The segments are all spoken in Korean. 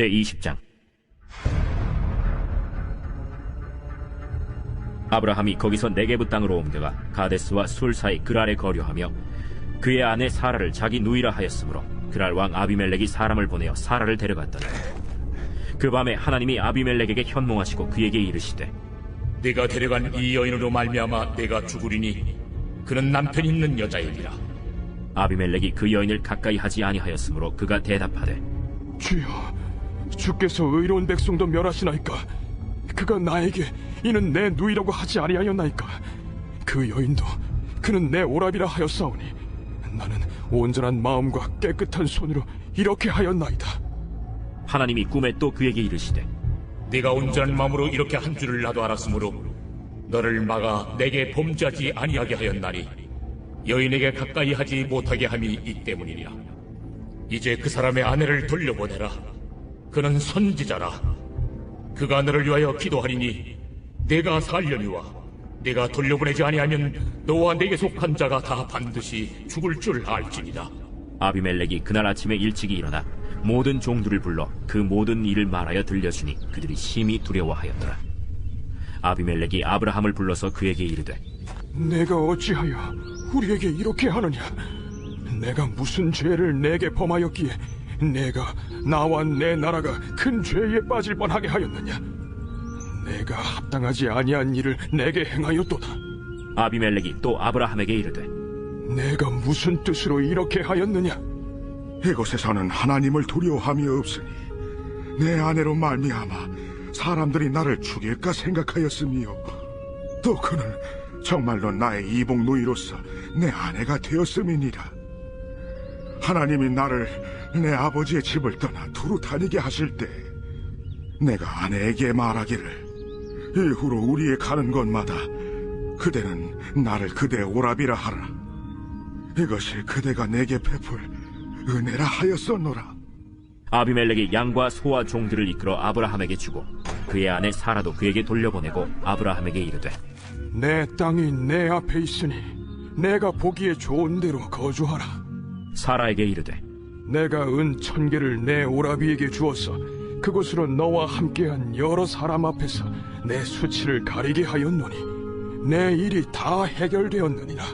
제20장. 아브라함이 거기서 네게부 땅으로 옮겨가 가데스와 술 사이 그랄에 거류하며 그의 아내 사라를 자기 누이라 하였으므로 그랄 왕 아비멜렉이 사람을 보내어 사라를 데려갔더니 그 밤에 하나님이 아비멜렉에게 현몽하시고 그에게 이르시되 네가 데려간 이 여인으로 말미암아 내가 죽으리니 그는 남편 있는 여자이니라. 아비멜렉이 그 여인을 가까이 하지 아니하였으므로 그가 대답하되 주여, 주께서 의로운 백성도 멸하시나이까? 그가 나에게 이는 내 누이라고 하지 아니하였나이까? 그 여인도 그는 내 오랍이라 하였사오니 나는 온전한 마음과 깨끗한 손으로 이렇게 하였나이다. 하나님이 꿈에 또 그에게 이르시되 네가 온전한 마음으로 이렇게 한 줄을 나도 알았으므로 너를 막아 내게 범죄하지 아니하게 하였나니 여인에게 가까이 하지 못하게 함이 이 때문이니라 이제 그 사람의 아내를 돌려보내라 그는 선지자라 그가 너를 위하여 기도하리니 내가 살려니와 내가 돌려보내지 아니하면 너와 내게 속한 자가 다 반드시 죽을 줄 알지니라 아비멜렉이 그날 아침에 일찍이 일어나 모든 종들을 불러 그 모든 일을 말하여 들려주니 그들이 심히 두려워하였더라. 아비멜렉이 아브라함을 불러서 그에게 이르되 내가 어찌하여 우리에게 이렇게 하느냐? 내가 무슨 죄를 내게 범하였기에 내가 나와 내 나라가 큰 죄에 빠질 뻔하게 하였느냐? 내가 합당하지 아니한 일을 내게 행하였도다. 아비멜렉이 또 아브라함에게 이르되 내가 무슨 뜻으로 이렇게 하였느냐? 이곳에서는 하나님을 두려워함이 없으니 내 아내로 말미암아 사람들이 나를 죽일까 생각하였으며 또 그는 정말로 나의 이복 누이로서 내 아내가 되었음이니라 하나님이 나를 내 아버지의 집을 떠나 두루 다니게 하실 때 내가 아내에게 말하기를 이후로 우리의 가는 곳마다 그대는 나를 그대 오랍이라 하라 이것이 그대가 내게 베풀 은혜라 하였었노라. 아비멜렉이 양과 소와 종들을 이끌어 아브라함에게 주고 그의 아내 사라도 그에게 돌려보내고 아브라함에게 이르되 내 땅이 내 앞에 있으니 내가 보기에 좋은 대로 거주하라. 사라에게 이르되 내가 은 천 개를 내 오라비에게 주어서 그곳으로 너와 함께한 여러 사람 앞에서 내 수치를 가리게 하였노니 내 일이 다 해결되었느니라.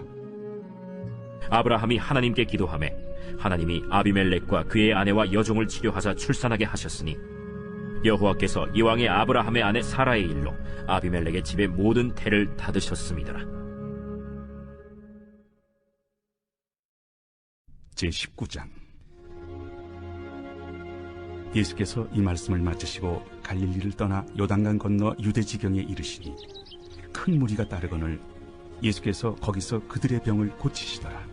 아브라함이 하나님께 기도하매 하나님이 아비멜렉과 그의 아내와 여종을 치료하사 출산하게 하셨으니 여호와께서 이왕의 아브라함의 아내 사라의 일로 아비멜렉의 집의 모든 태를 닫으셨습니다. 제19장. 예수께서 이 말씀을 마치시고 갈릴리를 떠나 요단강 건너 유대 지경에 이르시니 큰 무리가 따르거늘 예수께서 거기서 그들의 병을 고치시더라.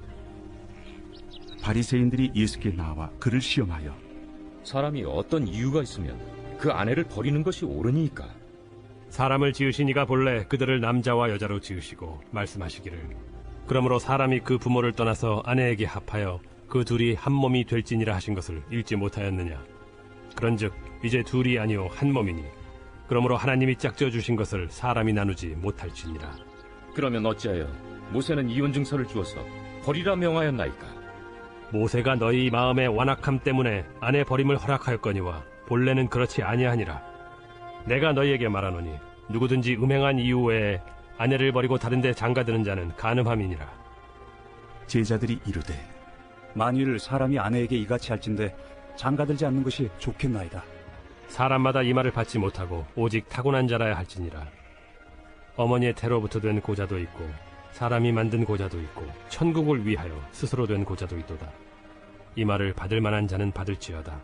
바리새인들이 예수께 나와 그를 시험하여 사람이 어떤 이유가 있으면 그 아내를 버리는 것이 옳으니까. 사람을 지으신 이가 본래 그들을 남자와 여자로 지으시고 말씀하시기를. 그러므로 사람이 그 부모를 떠나서 아내에게 합하여 그 둘이 한 몸이 될지니라 하신 것을 읽지 못하였느냐? 그런즉 이제 둘이 아니요 한 몸이니. 그러므로 하나님이 짝져 주신 것을 사람이 나누지 못할지니라. 그러면 어찌하여 모세는 이혼 증서를 주어서 버리라 명하였나이까? 모세가 너희 마음의 완악함 때문에 아내 버림을 허락하였거니와 본래는 그렇지 아니하니라. 내가 너희에게 말하노니 누구든지 음행한 이유 외에 아내를 버리고 다른 데 장가드는 자는 간음함이니라. 제자들이 이르되 만일 사람이 아내에게 이같이 할진대 장가들지 않는 것이 좋겠나이다. 사람마다 이 말을 받지 못하고 오직 타고난 자라야 할지니라. 어머니의 태로부터 된 고자도 있고 사람이 만든 고자도 있고 천국을 위하여 스스로 된 고자도 있도다. 이 말을 받을 만한 자는 받을지어다.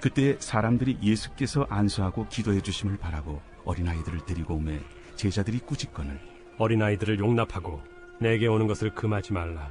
그때 사람들이 예수께서 안수하고 기도해 주심을 바라고 어린아이들을 데리고 오매 제자들이 꾸짖거늘 어린아이들을 용납하고 내게 오는 것을 금하지 말라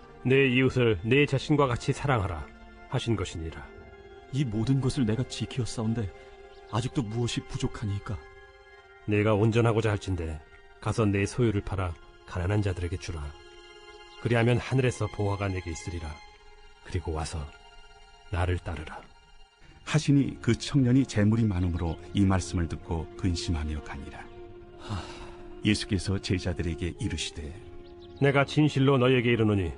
내 이웃을 내 자신과 같이 사랑하라 하신 것이니라 이 모든 것을 내가 지키었사온데 아직도 무엇이 부족하니까 내가 온전하고자 할진대 가서 내 소유를 팔아 가난한 자들에게 주라. 그리하면 하늘에서 보화가 내게 있으리라. 그리고 와서 나를 따르라. 하시니 그 청년이 재물이 많음으로 이 말씀을 듣고 근심하며 가니라. 예수께서 제자들에게 이르시되 내가 진실로 너희에게 이르노니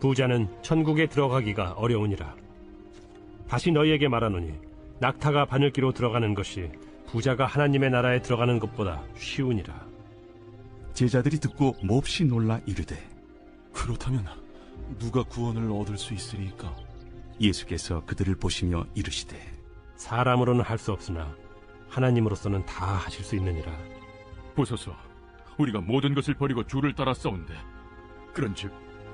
부자는 천국에 들어가기가 어려우니라. 다시 너희에게 말하노니 낙타가 바늘기로 들어가는 것이 부자가 하나님의 나라에 들어가는 것보다 쉬우니라. 제자들이 듣고 몹시 놀라 이르되 그렇다면 누가 구원을 얻을 수 있으리까? 예수께서 그들을 보시며 이르시되 사람으로는 할 수 없으나 하나님으로서는 다 하실 수 있느니라. 보소서, 우리가 모든 것을 버리고 주를 따라 싸운데 그런즉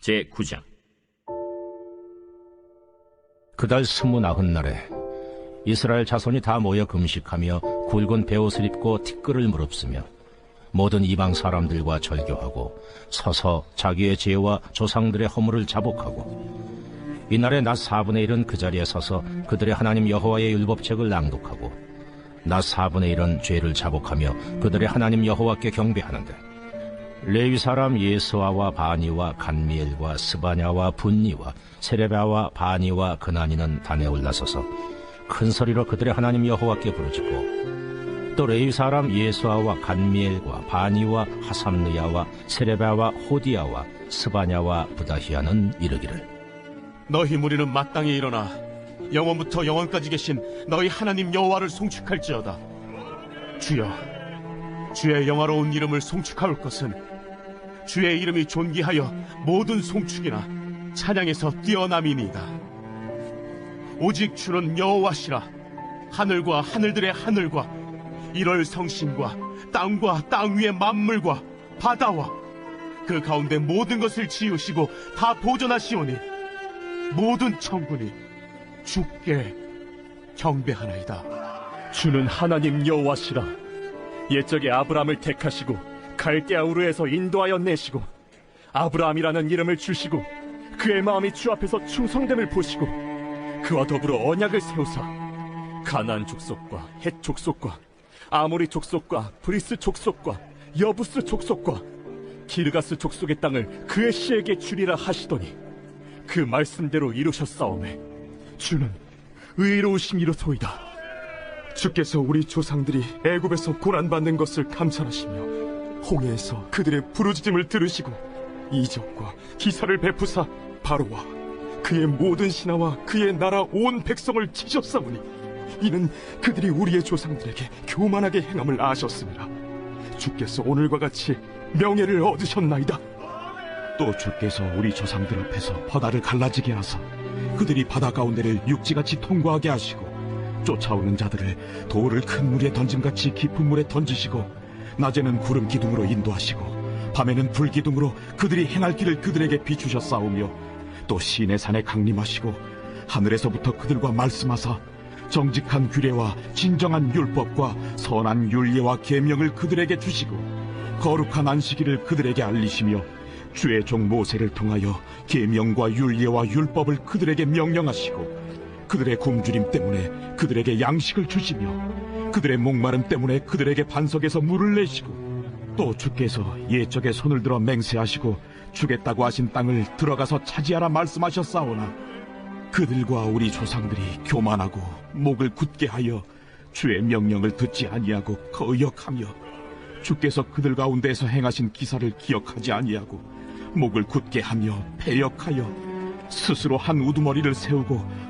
제 9장. 그달 스무 나흔 날에 이스라엘 자손이 다 모여 금식하며 굵은 베옷을 입고 티끌을 무릅쓰며 모든 이방 사람들과 절교하고 서서 자기의 죄와 조상들의 허물을 자복하고 이날에 낮 4분의 1은 그 자리에 서서 그들의 하나님 여호와의 율법책을 낭독하고 낮 4분의 1은 죄를 자복하며 그들의 하나님 여호와께 경배하는데 레위 사람 예스와와 바니와 간미엘과 스바냐와 분니와 세레바와 바니와 그나니는 단에 올라서서 큰 소리로 그들의 하나님 여호와께 부르짖고 또 레위 사람 예스와와 간미엘과 바니와 하삼느야와 세레바와 호디야와 스바냐와 부다히야는 이르기를 너희 무리는 마땅히 일어나 영원부터 영원까지 계신 너희 하나님 여호와를 송축할지어다. 주여, 주의 영화로운 이름을 송축할 것은 주의 이름이 존귀하여 모든 송축이나 찬양에서 뛰어남이니이다. 오직 주는 여호와시라 하늘과 하늘들의 하늘과 일월 성신과 땅과 땅 위의 만물과 바다와 그 가운데 모든 것을 지으시고 다 보존하시오니 모든 천군이 주께 경배하나이다. 주는 하나님 여호와시라. 옛적에 아브라함을 택하시고 갈대아 우르에서 인도하여 내시고 아브라함이라는 이름을 주시고 그의 마음이 주 앞에서 충성됨을 보시고 그와 더불어 언약을 세우사 가나안 족속과 헷 족속과 아모리 족속과 브리스 족속과 여부스 족속과 기르가스 족속의 땅을 그의 씨에게 주리라 하시더니 그 말씀대로 이루셨사오매 주는 의로우심이로소이다. 주께서 우리 조상들이 애굽에서 고난받는 것을 감찰하시며 홍해에서 그들의 부르짖음을 들으시고 이적과 기사를 베푸사 바로와 그의 모든 신하와 그의 나라 온 백성을 치셨사오니 이는 그들이 우리의 조상들에게 교만하게 행함을 아셨습니다. 주께서 오늘과 같이 명예를 얻으셨나이다. 또 주께서 우리 조상들 앞에서 바다를 갈라지게 하사 그들이 바다 가운데를 육지같이 통과하게 하시고 쫓아오는 자들을 돌을 큰 물에 던짐같이 깊은 물에 던지시고 낮에는 구름 기둥으로 인도하시고 밤에는 불 기둥으로 그들이 행할 길을 그들에게 비추셨사오며 또 시내 산에 강림하시고 하늘에서부터 그들과 말씀하사 정직한 규례와 진정한 율법과 선한 윤리와 계명을 그들에게 주시고 거룩한 안식일을 그들에게 알리시며 주의 종 모세를 통하여 계명과 윤리와 율법을 그들에게 명령하시고 그들의 굶주림 때문에 그들에게 양식을 주시며 그들의 목마름 때문에 그들에게 반석에서 물을 내시고 또 주께서 옛적에 손을 들어 맹세하시고 주겠다고 하신 땅을 들어가서 차지하라 말씀하셨사오나 그들과 우리 조상들이 교만하고 목을 굳게 하여 주의 명령을 듣지 아니하고 거역하며 주께서 그들 가운데서 행하신 기사를 기억하지 아니하고 목을 굳게 하며 패역하여 스스로 한 우두머리를 세우고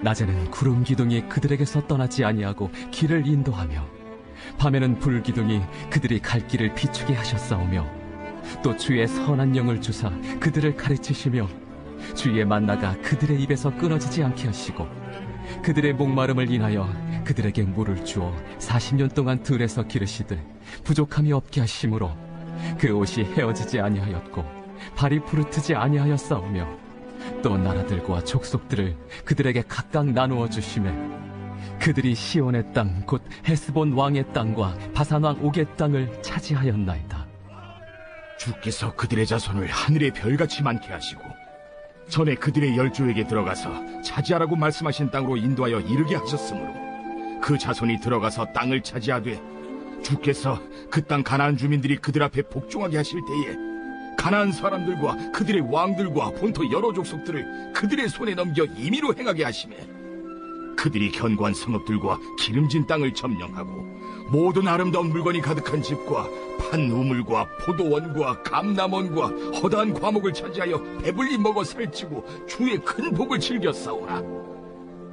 낮에는 구름 기둥이 그들에게서 떠나지 아니하고 길을 인도하며 밤에는 불 기둥이 그들이 갈 길을 비추게 하셨사오며 또 주의 선한 영을 주사 그들을 가르치시며 주의 만나가 그들의 입에서 끊어지지 않게 하시고 그들의 목마름을 인하여 그들에게 물을 주어 40년 동안 들에서 기르시되 부족함이 없게 하심으로 그 옷이 헤어지지 아니하였고 발이 부르트지 아니하였사오며 또 나라들과 족속들을 그들에게 각각 나누어 주심에 그들이 시온의 땅 곧 헤스본 왕의 땅과 바산 왕 옥의 땅을 차지하였나이다. 주께서 그들의 자손을 하늘의 별같이 많게 하시고 전에 그들의 열조에게 들어가서 차지하라고 말씀하신 땅으로 인도하여 이르게 하셨으므로 그 자손이 들어가서 땅을 차지하되 주께서 그 땅 가나안 주민들이 그들 앞에 복종하게 하실 때에 가나안 사람들과 그들의 왕들과 본토 여러 족속들을 그들의 손에 넘겨 임의로 행하게 하심에 그들이 견고한 성읍들과 기름진 땅을 점령하고 모든 아름다운 물건이 가득한 집과 판 우물과 포도원과 감남원과 허다한 과목을 차지하여 배불리 먹어 살찌고 주의 큰 복을 즐겨 싸우라.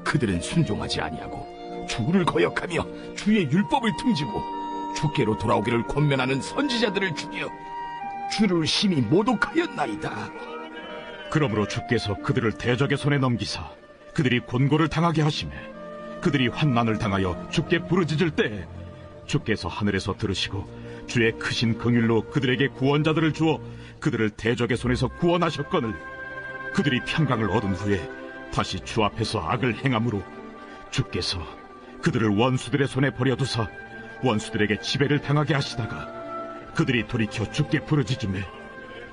그들은 순종하지 아니하고 주를 거역하며 주의 율법을 등지고 주께로 돌아오기를 권면하는 선지자들을 죽여 주를 심히 모독하였나이다. 그러므로 주께서 그들을 대적의 손에 넘기사 그들이 곤고를 당하게 하심에 그들이 환난을 당하여 주께 부르짖을 때 주께서 하늘에서 들으시고 주의 크신 긍휼로 그들에게 구원자들을 주어 그들을 대적의 손에서 구원하셨거늘 그들이 평강을 얻은 후에 다시 주 앞에서 악을 행함으로 주께서 그들을 원수들의 손에 버려두사 원수들에게 지배를 당하게 하시다가 그들이 돌이켜 주께 부르짖음에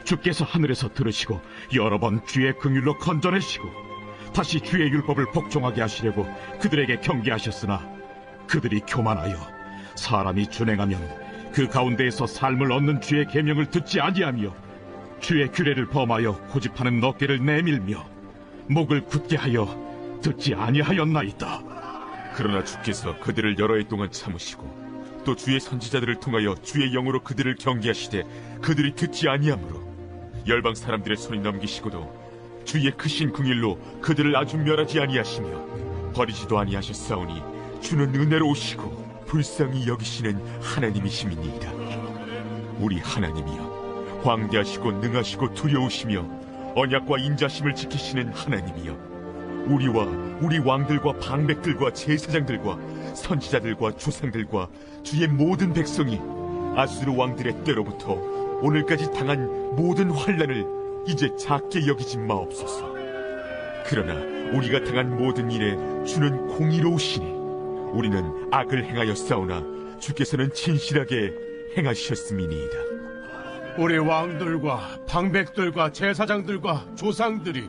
주께서 하늘에서 들으시고 여러 번 주의 긍휼로 건져내시고 다시 주의 율법을 복종하게 하시려고 그들에게 경계하셨으나 그들이 교만하여 사람이 준행하면 그 가운데에서 삶을 얻는 주의 계명을 듣지 아니하며 주의 규례를 범하여 고집하는 어깨를 내밀며 목을 굳게 하여 듣지 아니하였나이다. 그러나 주께서 그들을 여러 해 동안 참으시고 또 주의 선지자들을 통하여 주의 영으로 그들을 경계하시되 그들이 듣지 아니하므로 열방 사람들의 손이 넘기시고도 주의 크신 궁일로 그들을 아주 멸하지 아니하시며 버리지도 아니하셨사오니 주는 은혜로우시고 불쌍히 여기시는 하나님이시니이다. 우리 하나님이여 광대하시고 능하시고 두려우시며 언약과 인자심을 지키시는 하나님이여 우리와 우리 왕들과 방백들과 제사장들과 선지자들과 조상들과 주의 모든 백성이 아수르 왕들의 때로부터 오늘까지 당한 모든 환란을 이제 작게 여기지 마옵소서. 그러나 우리가 당한 모든 일에 주는 공의로우시니 우리는 악을 행하여 싸우나 주께서는 진실하게 행하셨음이니이다. 우리 왕들과 방백들과 제사장들과 조상들이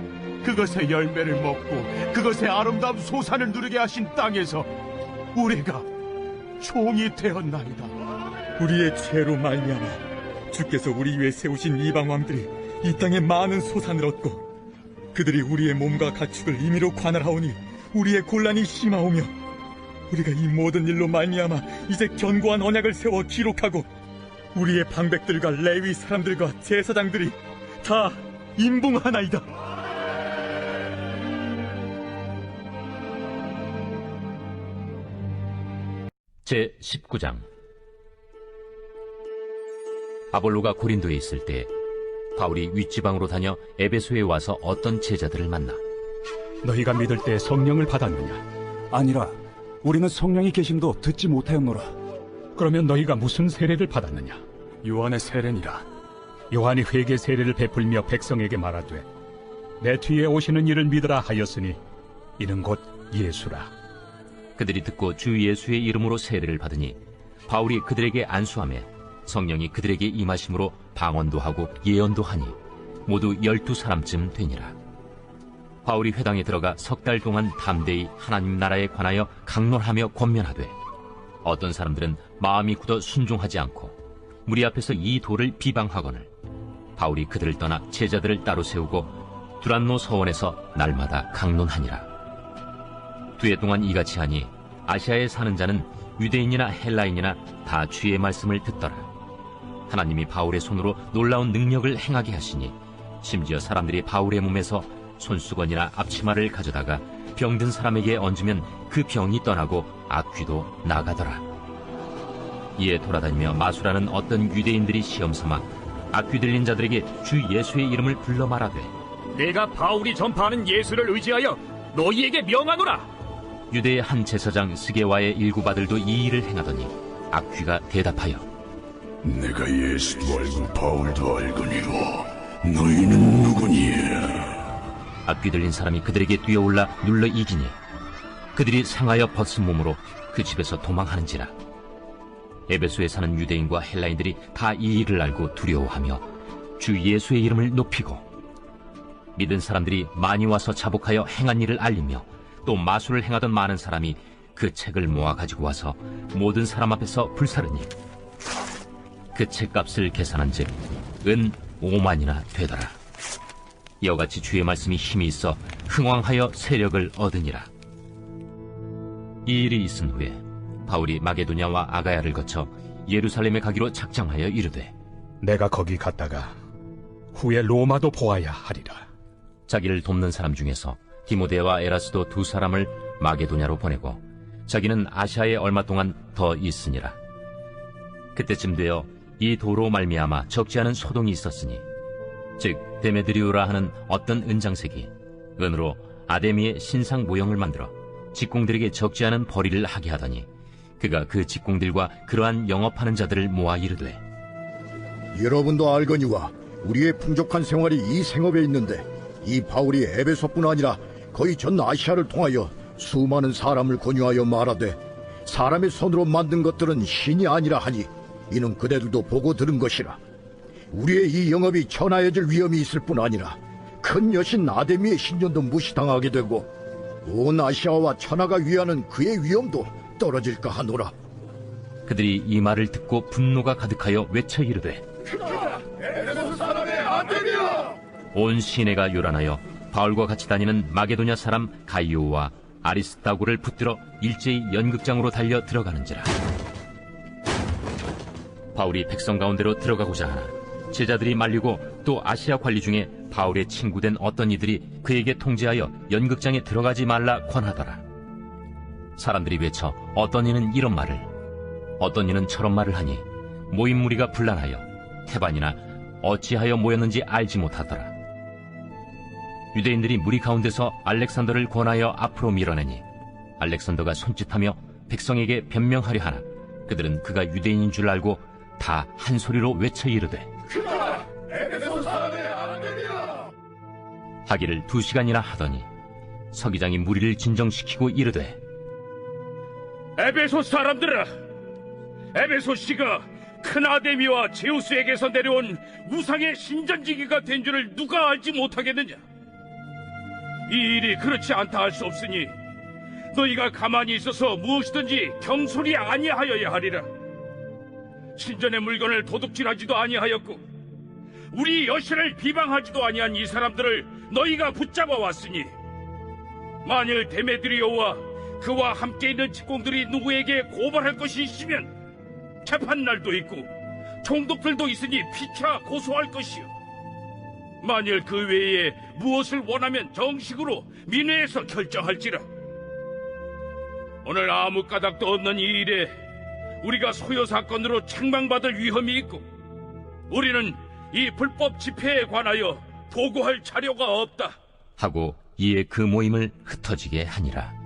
그것의 열매를 먹고 그것의 아름다운 소산을 누리게 하신 땅에서 우리가 종이 되었나이다. 우리의 죄로 말미암아 주께서 우리 위에 세우신 이방 왕들이 이 땅에 많은 소산을 얻고 그들이 우리의 몸과 가축을 임의로 관할하오니 우리의 곤란이 심하오며 우리가 이 모든 일로 말미암아 이제 견고한 언약을 세워 기록하고 우리의 방백들과 레위 사람들과 제사장들이 다 임봉하나이다. 제 19장 아볼로가 고린도에 있을 때 바울이 윗지방으로 다녀 에베소에 와서 어떤 제자들을 만나 너희가 믿을 때 성령을 받았느냐? 아니라 우리는 성령이 계심도 듣지 못하였노라. 그러면 너희가 무슨 세례를 받았느냐? 요한의 세례니라. 요한이 회개 세례를 베풀며 백성에게 말하되 내 뒤에 오시는 이를 믿으라 하였으니 이는 곧 예수라. 그들이 듣고 주 예수의 이름으로 세례를 받으니 바울이 그들에게 안수함에 성령이 그들에게 임하심으로 방언도 하고 예언도 하니 모두 열두 사람쯤 되니라. 바울이 회당에 들어가 석 달 동안 담대히 하나님 나라에 관하여 강론하며 권면하되 어떤 사람들은 마음이 굳어 순종하지 않고 무리 앞에서 이 돌을 비방하거늘 바울이 그들을 떠나 제자들을 따로 세우고 두란노 서원에서 날마다 강론하니라. 두해 동안 이같이 하니 아시아에 사는 자는 유대인이나 헬라인이나 다 주의 말씀을 듣더라. 하나님이 바울의 손으로 놀라운 능력을 행하게 하시니 심지어 사람들이 바울의 몸에서 손수건이나 앞치마를 가져다가 병든 사람에게 얹으면 그 병이 떠나고 악귀도 나가더라. 이에 돌아다니며 마수라는 어떤 유대인들이 시험삼아 악귀 들린 자들에게 주 예수의 이름을 불러 말하되 내가 바울이 전파하는 예수를 의지하여 너희에게 명하노라. 유대의 한 제사장 스게와의 일곱 아들도 이 일을 행하더니 악귀가 대답하여 내가 예수도 알고 바울도 알거니와 너희는 누구니에? 악귀 들린 사람이 그들에게 뛰어올라 눌러 이기니 그들이 상하여 벗은 몸으로 그 집에서 도망하는지라 에베소에 사는 유대인과 헬라인들이 다 이 일을 알고 두려워하며 주 예수의 이름을 높이고 믿은 사람들이 많이 와서 자복하여 행한 일을 알리며 또 마술을 행하던 많은 사람이 그 책을 모아 가지고 와서 모든 사람 앞에서 불사르니 그 책값을 계산한즉 은 5만이나 되더라. 이와 같이 주의 말씀이 힘이 있어 흥왕하여 세력을 얻으니라. 이 일이 있은 후에 바울이 마게도냐와 아가야를 거쳐 예루살렘에 가기로 작정하여 이르되 내가 거기 갔다가 후에 로마도 보아야 하리라. 자기를 돕는 사람 중에서 디모데와 에라스도 두 사람을 마게도냐로 보내고 자기는 아시아에 얼마 동안 더 있으니라. 그때쯤 되어 이 도로 말미암아 적지 않은 소동이 있었으니 즉 데메드리오라 하는 어떤 은장색이 은으로 아데미의 신상 모형을 만들어 직공들에게 적지 않은 벌이를 하게 하더니 그가 그 직공들과 그러한 영업하는 자들을 모아 이르되 여러분도 알거니와 우리의 풍족한 생활이 이 생업에 있는데 이 바울이 에베소뿐 아니라 거의 전 아시아를 통하여 수많은 사람을 권유하여 말하되 사람의 손으로 만든 것들은 신이 아니라 하니 이는 그대들도 보고 들은 것이라 우리의 이 영업이 천하해질 위험이 있을 뿐 아니라 큰 여신 아데미의 신전도 무시당하게 되고 온 아시아와 천하가 위하는 그의 위험도 떨어질까 하노라 그들이 이 말을 듣고 분노가 가득하여 외쳐 이르되 에베소 사람의 아데미야! 온 시내가 요란하여 바울과 같이 다니는 마게도냐 사람 가이오와 아리스타고를 붙들어 일제히 연극장으로 달려 들어가는지라. 바울이 백성 가운데로 들어가고자 하나 제자들이 말리고 또 아시아 관리 중에 바울의 친구된 어떤 이들이 그에게 통제하여 연극장에 들어가지 말라 권하더라. 사람들이 외쳐 어떤 이는 이런 말을 어떤 이는 저런 말을 하니 모인 무리가 분란하여 태반이나 어찌하여 모였는지 알지 못하더라 유대인들이 무리 가운데서 알렉산더를 권하여 앞으로 밀어내니 알렉산더가 손짓하며 백성에게 변명하려 하나 그들은 그가 유대인인 줄 알고 다 한 소리로 외쳐 이르되 에베소 사람의 아데미야! 하기를 두 시간이나 하더니 서기장이 무리를 진정시키고 이르되 에베소 사람들아, 에베소 씨가 큰 아데미와 제우스에게서 내려온 우상의 신전지기가 된 줄을 누가 알지 못하겠느냐? 이 일이 그렇지 않다 할 수 없으니 너희가 가만히 있어서 무엇이든지 경솔이 아니하여야 하리라. 신전의 물건을 도둑질하지도 아니하였고 우리 여신을 비방하지도 아니한 이 사람들을 너희가 붙잡아 왔으니 만일 데메드리오와 그와 함께 있는 직공들이 누구에게 고발할 것이 있으면 재판 날도 있고 총독들도 있으니 피차 고소할 것이요 만일 그 외에 무엇을 원하면 정식으로 민회에서 결정할지라. 오늘 아무 까닭도 없는 이 일에 우리가 소요 사건으로 책망받을 위험이 있고 우리는 이 불법 집회에 관하여 보고할 자료가 없다. 하고 이에 그 모임을 흩어지게 하니라